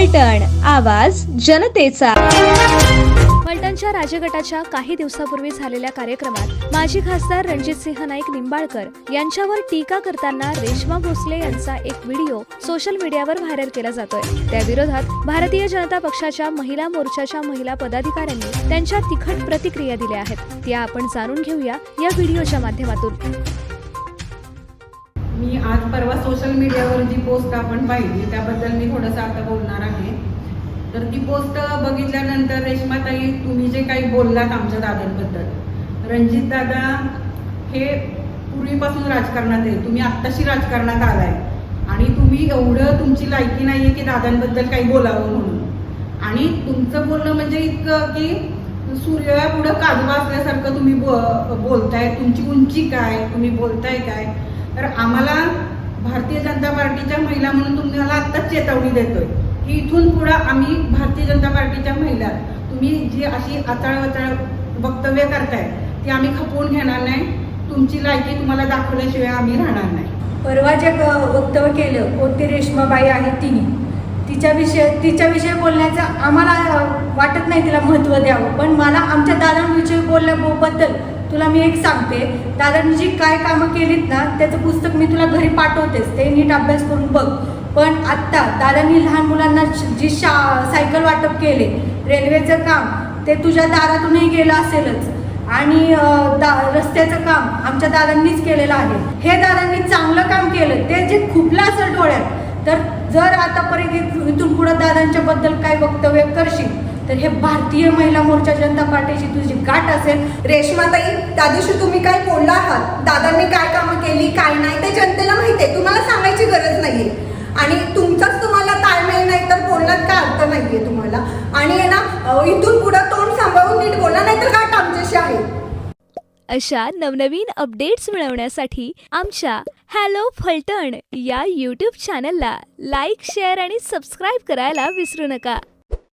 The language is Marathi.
फलटण आवाज जनतेचा. फलटणच्या राजगटाच्या काही दिवसापूर्वी झालेल्या कार्यक्रमात माजी खासदार रणजितसिंह नाईक निंबाळकर यांच्यावर टीका करताना रेश्मा भोसले यांचा एक व्हिडिओ सोशल मीडियावर व्हायरल केला जातोय. त्या विरोधात भारतीय जनता पक्षाच्या महिला मोर्चाच्या महिला पदाधिकाऱ्यांनी त्यांच्या तिखट प्रतिक्रिया दिल्या आहेत. त्या आपण जाणून घेऊया या व्हिडिओच्या माध्यमातून. मी आज परवा सोशल मीडियावर जी पोस्ट आपण पाहिली त्याबद्दल मी थोडंसं आता बोलणार आहे. तर ती पोस्ट बघितल्यानंतर रेश्माताई तुम्ही जे काही बोललात आमच्या दादांबद्दल रणजित दादा हे पूर्वीपासून राजकारणात आहे तुम्ही आत्ताशी राजकारणात आलाय. आणि तुम्ही एवढं तुमची लायकी नाही आहे की दादांबद्दल काही बोलावं म्हणून. आणि तुमचं बोलणं म्हणजे इतकं की सूर्यापुढं काजवा असल्यासारखं तुम्ही बो बोलताय तुमची उंची काय तुम्ही बोलताय काय तर आम्हाला भारतीय जनता पार्टीच्या महिला म्हणून तुम्हाला आत्ताच चेतावणी देतोय की इथून पुढं आम्ही भारतीय जनता पार्टीच्या महिला. तुम्ही जी अशी आचाळ वाचाळ वक्तव्य करताय ती आम्ही खपवून घेणार नाही. तुमची लायकी तुम्हाला दाखवल्याशिवाय आम्ही राहणार नाही. परवा जे वक्तव्य केलं कोणती रेश्माबाई आहे तिने तिच्याविषयी तिच्याविषयी बोलण्याचं आम्हाला वाटत नाही तिला महत्त्व द्यावं. पण मला आमच्या दादांविषयी बोलल्याबद्दल तुला मी एक सांगते दादांनी जी काय कामं केलीत ना त्याचं पुस्तक मी तुला घरी पाठवतेच ते नीट अभ्यास करून बघ. पण आत्ता दादांनी लहान मुलांना श- जी शा सायकल वाटप केले रेल्वेचं काम ते तुझ्या दारातूनही गेलं असेलच. आणि दा रस्त्याचं काम आमच्या दादांनीच केलेलं आहे. हे दादांनी चांगलं काम केलं ते जे खुपलं असेल डोळ्यात तर जर आतापर्यंत इथून पुढं दादांच्या बद्दल काय वक्तव्य हे भारतीय महिला मोर्चा जनता पार्टीची तुझी गाठ असेल. रेशमाताई त्या दिवशी तुम्ही काय बोलला आहात? दादांनी काय कामं केली काय नाही ते जनतेला माहिती आहे. तुम्हाला सांगायची गरज नाहीये. आणि तुमचाच तुम्हाला ताळमेळ नाही तर बोलण्यात काय अर्थ नाहीये तुम्हाला. आणि आहे ना इथून पुढं तोंड सांभाळून नीट बोला नाही तर गाठ आमच्याशी आहे. अशा नवनवीन अपडेट्स मिळवण्यासाठी आमच्या हॅलो फलटण या यूट्यूब चॅनलला लाईक शेअर आणि सबस्क्राईब करायला विसरू नका.